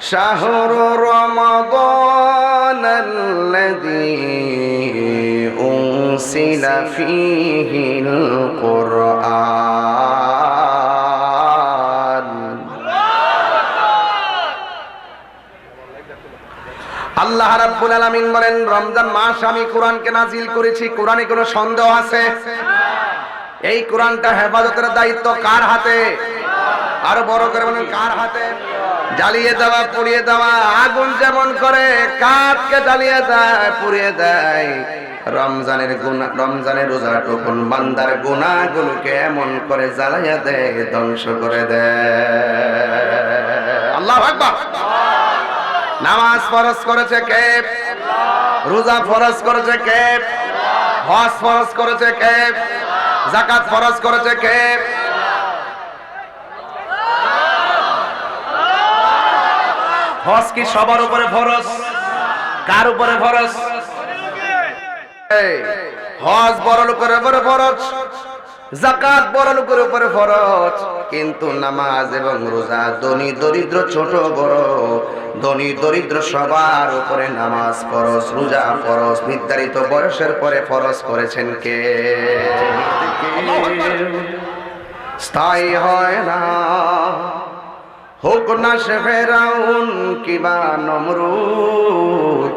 شهر رمضان الذي أنزل فيه القرآن আল্লাহ রাব্বুল আলামিন বলেন রমজান মাস আমি কোরআনকে নাজিল করেছি কোরআনে কোনো সন্দেহ আছে এই কোরআনটা হেফাজতের দায়িত্ব কার হাতে আরো বড় করে বলেন কার হাতে জ্বালিয়ে দেওয়া, পুড়িয়ে দেওয়া, আগুন যেমন করে, কাঠকে জ্বালিয়ে দেয়, পুড়িয়ে দেয়। রমজানের গুণা রমজানের রোজা টুকুন বান্দার গুণাগুলোকে এমন করে জ্বালাইয়া দেয়, ধ্বংস করে দেয়। আল্লাহ নামাজ ফরজ করেছে কে? রোজা ফরজ করেছে কে? হজ ফরজ করেছে কে? জাকাত ফরজ করেছে কে? হজ কি সবার উপরে ফরজ কার উপরে ফরজ হজ বড় লোকের উপরে ফরজ জাকাত বড় লোকের উপরে ফরজ কিন্তু নামাজ এবং রোজা ধনী দরিদ্র ছোট বড় ধনী দরিদ্র সবার উপরে নামাজ ফরজ রোজা ফরজ নির্ধারিত বয়সের পরে ফরজ করেছেন কে? স্থায়ী হয় না। হোক না সে ফেরাউন কিবা নমরুদ,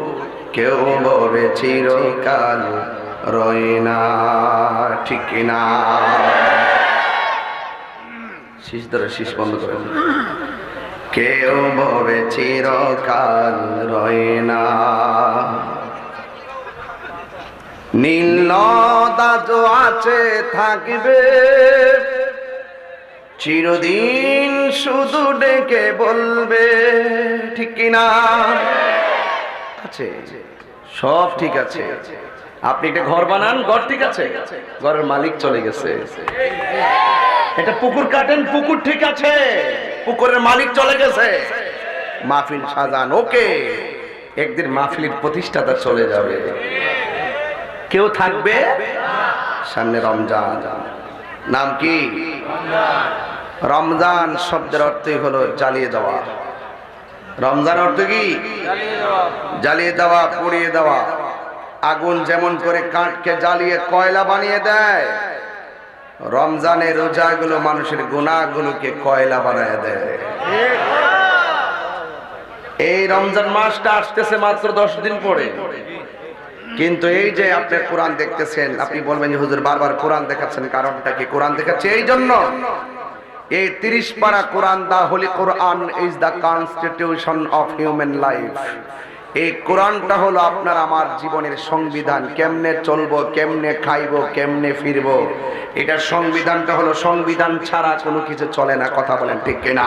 কেউ ববে চিরকাল রয় না, ঠিক কিনা শীষ ধরে শীষ বন্ধ করে। কেউ ববে চিরকাল রয় না। নীল দাজ আছে, থাকবে। চিরদিন শুধু ডেকে বলবে, ঠিক কিনা? আছে, সব ঠিক আছে। আপনি একটা ঘর বানান, ঘর ঠিক আছে? ঘরের মালিক চলে গেছে। এটা পুকুর কাটেন, পুকুর ঠিক আছে। পুকুরের মালিক চলে গেছে। মাহফিল সাজান, ওকে। একদিন মাহফিলের প্রতিষ্ঠাতা চলে যাবে। কেউ থাকবে? সামনে রমজান। নাম কি? রমজান শব্দের অর্থই হলো জ্বালিয়ে দেওয়া। রমজান অর্থ কি? জ্বালিয়ে দেওয়া পুড়িয়ে দেওয়া। আগুন যেমন করে কাঠকে জ্বালিয়ে কয়লা বানিয়ে দেয় রমজানের রোজাগুলো মানুষের গুণাগুলোকে কয়লা বানায় দেয়। এই রমজান মাসটা আসতেছে মাত্র দশ দিন পরে। কিন্তু এই যে আপনি কোরআন দেখতেছেন আপনি বলবেন যে হুজুর বারবার কোরআন দেখাচ্ছেন কারণটা কি কোরআন দেখাচ্ছে? এই জন্য। এই তিরিশ পারা Quran the holy Quran is the constitution of human life. এই কোরআনটা হলো আপনার আমার জীবনের সংবিধান। কেমনে চলবো, কেমনে খাইবো, কেমনে ফিরবো? এটার সংবিধানটা হলো সংবিধান ছাড়া কোনো কিছু চলে না, কথা বলেন ঠিক কিনা?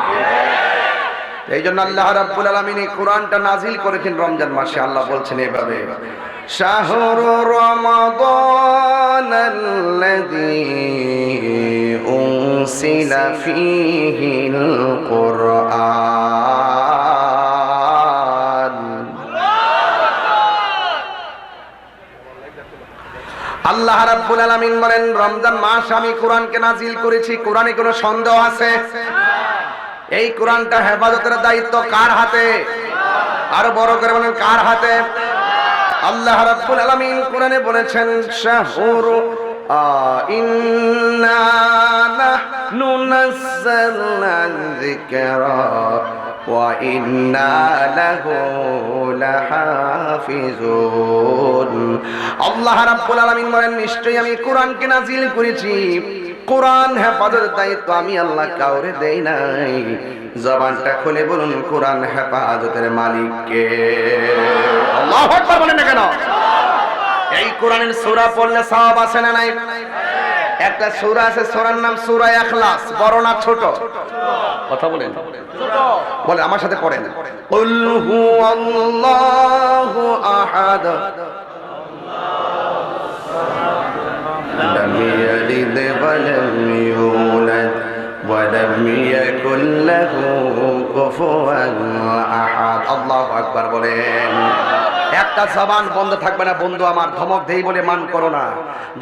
এই জন্য আল্লাহ রাব্বুল আলামিন এই কোরআনটা নাজিল করেছেন রমজান মাসে, আল্লাহ বলছেন এইভাবে শাহরু রমাদান আল্লাযী উনসিলা ফীহিল কুরআন আল্লাহ রাব্বুল আলামিন বলেন, রমজান মাস আমি কোরআনকে নাজিল করেছি, কোরআনে কোনো সন্দেহ আছে? এই কোরআনটা হেফাজতের দায়িত্ব কার হাতে? আরও বড় করে বলেন, কার হাতে? আল্লাহ রাব্বুল আলামিন কোরআনে বলেছেন শাহরু যিকরা ওয়া ইন্না নিশ্চয়ই আমি কোরআনকে নাজিল করেছি। কোরআন হেফাজতের দায়িত্ব আমি আল্লাহ কাউরে দেই নাই। জবানটা খুলে বলুন কোরআন হেফাজতের মালিককে। আল্লাহ আকবার বলেন না কেন? এই কোরআনের সূরা পড়লে সওয়াব আছে না নাই? একটা সূরা আছে সূরার নাম সূরা ইখলাস বড় না ছোট? কথা বলেন। বলে আমার সাথে পড়েন। কুল হুয়াল্লাহু আহাদ। يلد ولم يولد ولم يكن له كفوا احد الله আকবার বলেন একটা জবান বন্ধ থাকবে না বন্ধু আমার ধমক দেই বলে মান করো না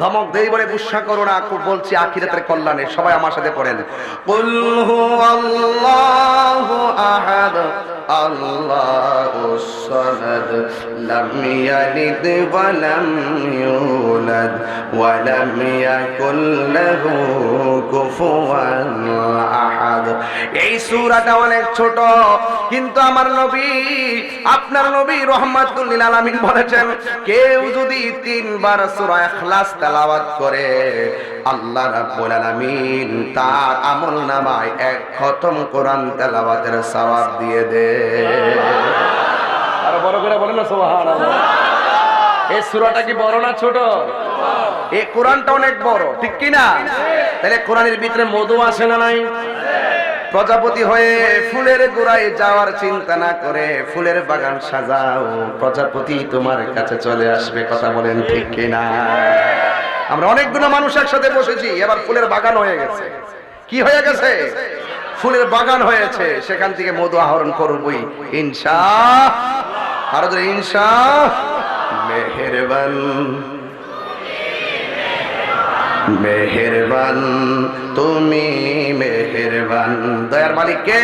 ধমক দেই বলে গুসা করো না খুব বলছি আখিরাতের কল্যাণে সবাই আমার সাথে পড়েন কুল হুয়াল্লাহু আহাদ লাম ইয়ালিদ ওয়া লাম ইউলাদ, ওয়া লাম ইয়াকুল লাহু কুফুয়ান আহাদ। এই সূরাটা অনেক ছোট, কিন্তু আমার নবী, আপনার নবী রহমাতুল লিল আলামিন বলেছেন, কেউ যদি তিনবার সূরা ইখলাস তেলাওয়াত করে আল্লাহ রাব্বুল আলামিন তার আমল নামায় এক খতম কোরআন তেলাওয়াতের সওয়াব দিয়ে দে। আর বড় করে বলেন না সুবহানাল্লাহ। এই সূরাটা কি বড় না ছোট? এই কোরআনটা অনেক বড় ঠিক কি না তাহলে কোরআনের ভিতরে মধু আসে না নাই? প্রজাপতি হয়ে ফুলের গোড়ায় যাওয়ার চিন্তা না করে ফুলের বাগান সাজাও। প্রজাপতি তোমার কাছে চলে আসবে কথা বলেন ঠিক কিনা? আমরা অনেকগুলো মানুষ একসাথে বসেছি, এবার ফুলের বাগান হয়ে গেছে। কি হয়ে গেছে? ফুলের বাগান হয়েছে। সেখান থেকে মধু আহরণ করবই, ইনশা। আরও ইনশা। মেহেরবান। মেহেরবান, তুমি মেহেরবান। দয়ার মালিক কে?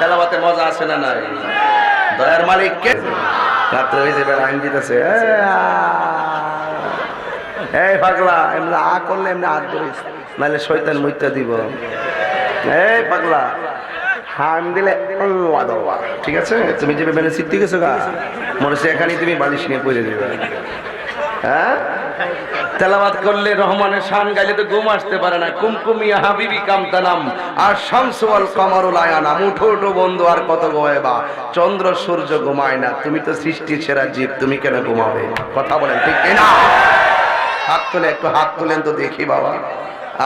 তাকবীর মজা আছে না নাই? দয়ার মালিক কে? রাত্রে হয়ে যাবে আইন দিতেছে। এই পাগলা, এমনি আ করলে এমনি হাত ধরিস নাহলে শয়তান মুইতা দিব। এই পাগলা হাম দিলে ঠিক আছে? তুমি যে বেনে সিদ্ধি গেছো গা, মনে হচ্ছে এখানেই তুমি বালিশ নিয়ে পড়ে যাবে। হ্যাঁ? তেলাবাদ করলে রহমানের শান গাইলে তো ঘুম আসতে পারে না। কুমকুমিয়া হাবিবি কামতানাম, আর শামসুয়াল কমরুল আয়ানাম উঠো উঠো বন্ধু, আর কত গোয়েবা চন্দ্র সূর্য ঘুমায় না, তুমি তো সৃষ্টি সেরা জীব, তুমি কেন ঘুমাবে? কথা বলেন, ঠিক না? হাত তুলে একটু হাত তুলেন তো দেখি বাবা।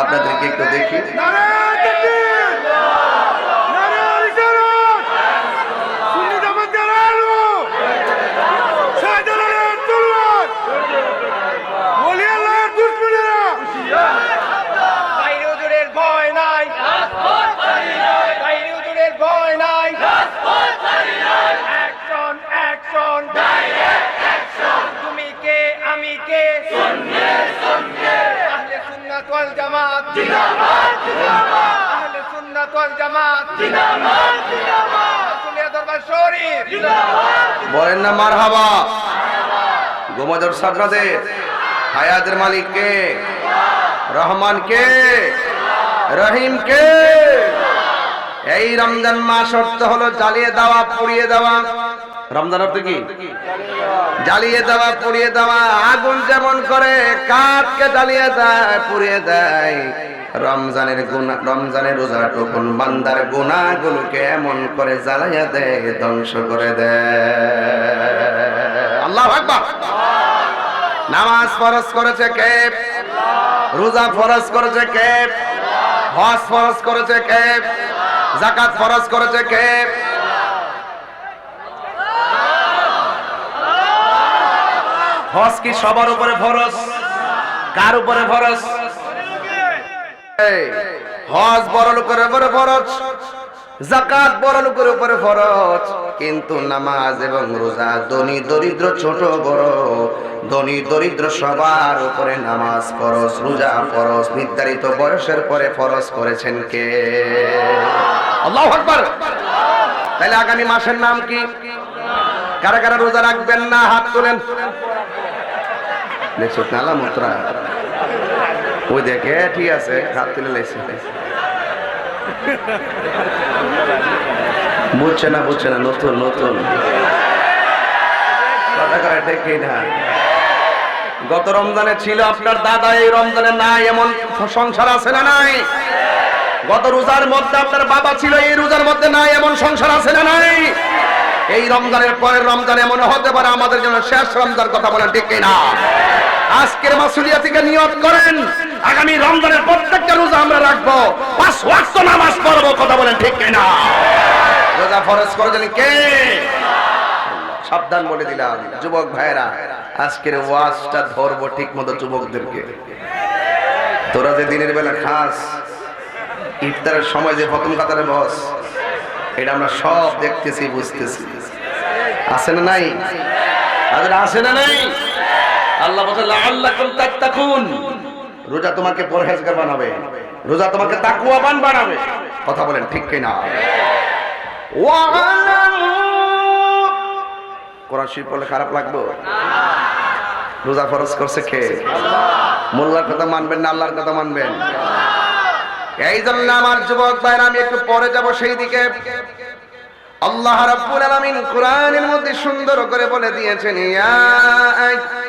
আপনাদেরকে একটু দেখি বাইরে হুজুরের ভয় নাই বাইরে হুজুরের ভয় নাই অ্যাকশন অ্যাকশন তুমি কে আমি কে আহলে সুন্নাত ওয়াল জামাত বলেন না মার হাবা গোমদর সাদরাদের হায়াতের মালিক কে? রহমান কে? রহিম কে? এই রমজান মাস অর্থ হলো জ্বালিয়ে দেওয়া, পুড়িয়ে দেওয়া। রমজান অর্থ কি? জ্বালিয়ে দেওয়া, পুড়িয়ে দেওয়া, আগুন যেমন করে, কাঠকে জ্বালিয়ে দেয়, পুড়িয়ে দেয়। রমজানের গুণা রমজানের রোজা টুকুন বান্দার গুণাগুলোকে এমন করে জ্বালাইয়া দেয়, ধ্বংস করে দেয়। আল্লাহ আকবার। নামাজ ফরজ করেছে কে? রোজা ফরজ করেছে কে? হজ ফরজ করেছে কে? জাকাত ফরজ করেছে কে? হজ কি সবার উপরে ফরজ কার উপরে ফরজ হজ বড় লোকের উপরে ফরজ জাকাত বড় লোকের উপরে ফরজ কিন্তু নামাজ এবং রোজা ধনী, দরিদ্র, ছোট, বড়, ধনী, দরিদ্র সবার উপরে নামাজ ফরজ, রোজা ফরজ, নির্ধারিত বয়সের পরে ফরজ করেছেন কে? আল্লাহ আকবার। তাহলে আগামী মাসের নাম কি? কারা কারা রোজা রাখবেন না? হাত তোলেন। ঠিক আছে বুঝছে না বুঝছে না নতুন নতুন গত রমজানে ছিল আপনার দাদা, এই রমজানে নাই, এমন সংসার আছে না নাই? গত রোজার মধ্যে আপনার বাবা ছিল, এই রোজার মধ্যে নাই, এমন সংসার আছে না নাই? এই রমজানের পরের রমজান এমন হতে পারে, আমাদের জন্য শেষ রমজান কথা বলেন, ঠিক না আজকের মাসুলিয়া থেকে নিয়ত করেন। আগামী রমজানের প্রত্যেকটা রোজা আমরা রাখব। পাঁচ নামাজ পড়ব, কথা বলেন ঠিক না রোজা ফরজ করেছেন কে? সাবধান বলে দিলাম, যুবক ভাইরা আজকের ওয়াজটা ধরবো ঠিক মতো যুবকদেরকে। তোরা যে দিনের বেলা খাস, ইফতারের সময় যে প্রথম কাতারে বস, এটা আমরা সব দেখতেছি, বুঝতেছি। আছে না নাই? আছে না নাই? আল্লাহ বলে আল্লাহ তাত্তাকুন। রোজা তোমাকে পরহেজগার বানাবে। রোজা তোমাকে তাকুয়াবান বানাবে। কথা বলেন ঠিক কিনা? কোরআন শরীফ পড়লে খারাপ লাগবে? রোজা ফরজ করছে কে? মোল্লার কথা মানবেন না আল্লাহর কথা মানবেন? এই জন্য আমার যুবক ভাইরা আমি একটু পরে যাব সেই দিকে। আল্লাহ রাব্বুল আলামিন কোরআনের মধ্যে সুন্দর করে বলে দিয়েছেন ইয়া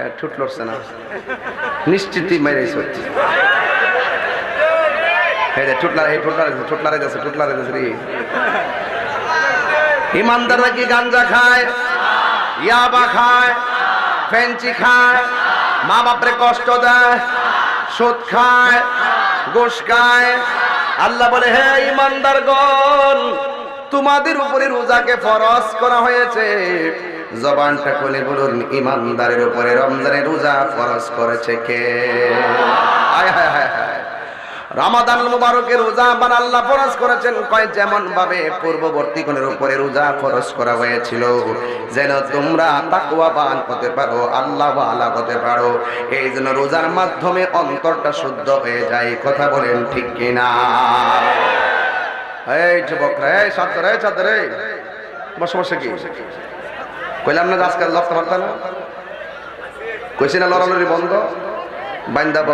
হ্যাঁ না। মেরে সত্যি। গাঞ্জা খায়, ইয়াবা খায়, ফেঞ্চি খায় মা বাপরে কষ্ট দেয় খায় খায়। আল্লাহ বলে, হে ইমানদার ইমানদারগণ, তোমাদের উপরে রোজাকে ফরজ করা হয়েছে। জবানটা খুলে বলুন, ইমানদারের উপরে রমজানের রোজা ফরজ করেছে কে? রামাদান মুবারকের রোজা আবার আল্লাহ ফরজ করেছেন। কয় যেমন ভাবে পূর্ববর্তী কোণের উপরে রোজা ফরজ করা হয়েছিল, যেন তোমরা তাকওয়াবান হতে পারো আল্লাহ আলা হতে পারো। এই জন্য রোজার মাধ্যমে অন্তরটা শুদ্ধ হয়ে যায়, কথা বলেন ঠিক কিনা? এই যুবকরা রে ছাত্র এই ছাত্র এই। তোমার সমস্যা কি? কইলাম না যে আজকাল লড়তে পারত না? কইছি না, লড়ালড়ি বন্ধ বাইন্দাব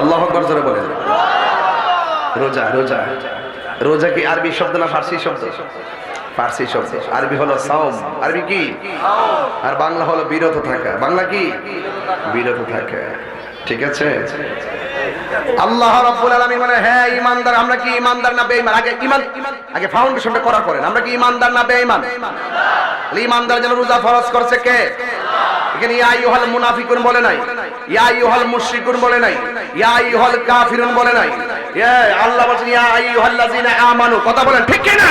আল্লাহ আকবর জোরে বলেন। রোজা রোজা। রোজা কি আরবি শব্দ না ফার্সি শব্দ? ফার্সি শব্দ। আরবি হলো সাওম। আরবি কি? আর বাংলা হলো বিরত থাকা। বাংলা কি? বিরত থাকা। ঠিক আছে? আল্লাহ রাব্বুল আলামিন মানে হ্যাঁ ইমানদার আমরা কি ইমানদার না বেঈমান? আগে ইমান আগে ফাউন্ডেশনটা করা করেন আমরা কি ইমানদার না বেঈমান? তাহলে ইমানদার যেন রোজা ফরজ করছে কে? এখানে, ইয়া আইয়ুহাল মুনাফিকুন বলে নাই। ইয়া আইয়ুহাল মুশরিকুন বলে নাই। ইয়া আইয়ুহাল কাফিরুন বলে নাই। ইয়া আল্লাহ বলেন ইয়া আইয়ুহাল্লাযিনা আমানু কথা বলেন, ঠিক কি না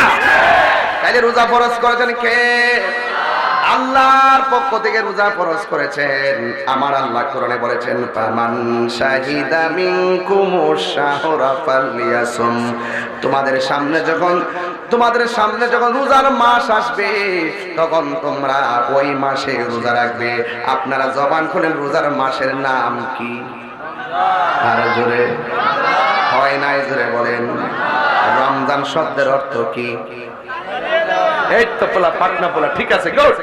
তাইলে রোজা ফরজ করেছেন কে? আল্লাহর পক্ষ থেকে রোজা ফরজ করেছেন। আমার আল্লাহ কোরআনে বলেছেন, ফামান শাহিদা মিনকুম শাহরা ফালিয়াসুম। তোমাদের সামনে যখন, তোমাদের সামনে যখন রোজার মাস আসবে, তখন তোমরা ওই মাসে রোজা রাখবে। আপনারা জবান খুলেন, রোজার মাসের নাম কি? আর জোরে, হয় নাই জোরে বলেন। রমজান শব্দের অর্থ কি? এই তো পোলা পাটনা পোলা ঠিক আছে গুড